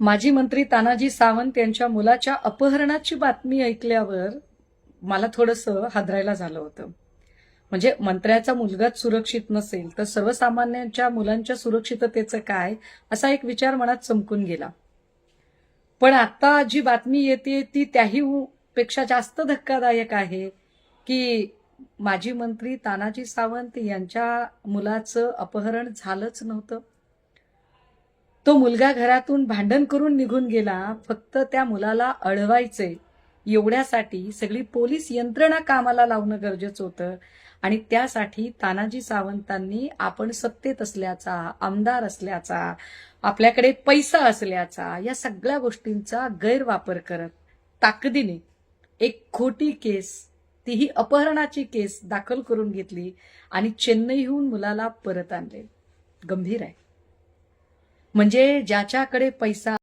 माजी मंत्री तानाजी सावंत यांच्या मुलाच्या अपहरणाची बातमी ऐकल्यावर मला थोडंसं हादरायला झालं होतं. म्हणजे मंत्र्याचा मुलगाच सुरक्षित नसेल तर सर्वसामान्यांच्या मुलांच्या सुरक्षिततेचं काय असा एक विचार मनात चमकून गेला. पण आता जी बातमी येते ती त्याही पेक्षा जास्त धक्कादायक आहे की माजी मंत्री तानाजी सावंत यांच्या मुलाचं अपहरण झालंच नव्हतं. तो मुलगा घरातून भांडण करून निघून गेला फक्त त्या मुलाला अडवायचे. एवढ्यासाठी सगळी पोलीस यंत्रणा कामाला लावणं गरजेचं होतं आणि त्यासाठी तानाजी सावंतांनी आपण सत्तेत असल्याचा आमदार असल्याचा आपल्याकडे पैसा असल्याचा या सगळ्या गोष्टींचा गैरवापर करत ताकदीने एक खोटी केस तीही अपहरणाची केस दाखल करून घेतली आणि चेन्नईहून मुलाला परत आणले. गंभीर आहे. म्हणजे ज्याच्याकडे पैसा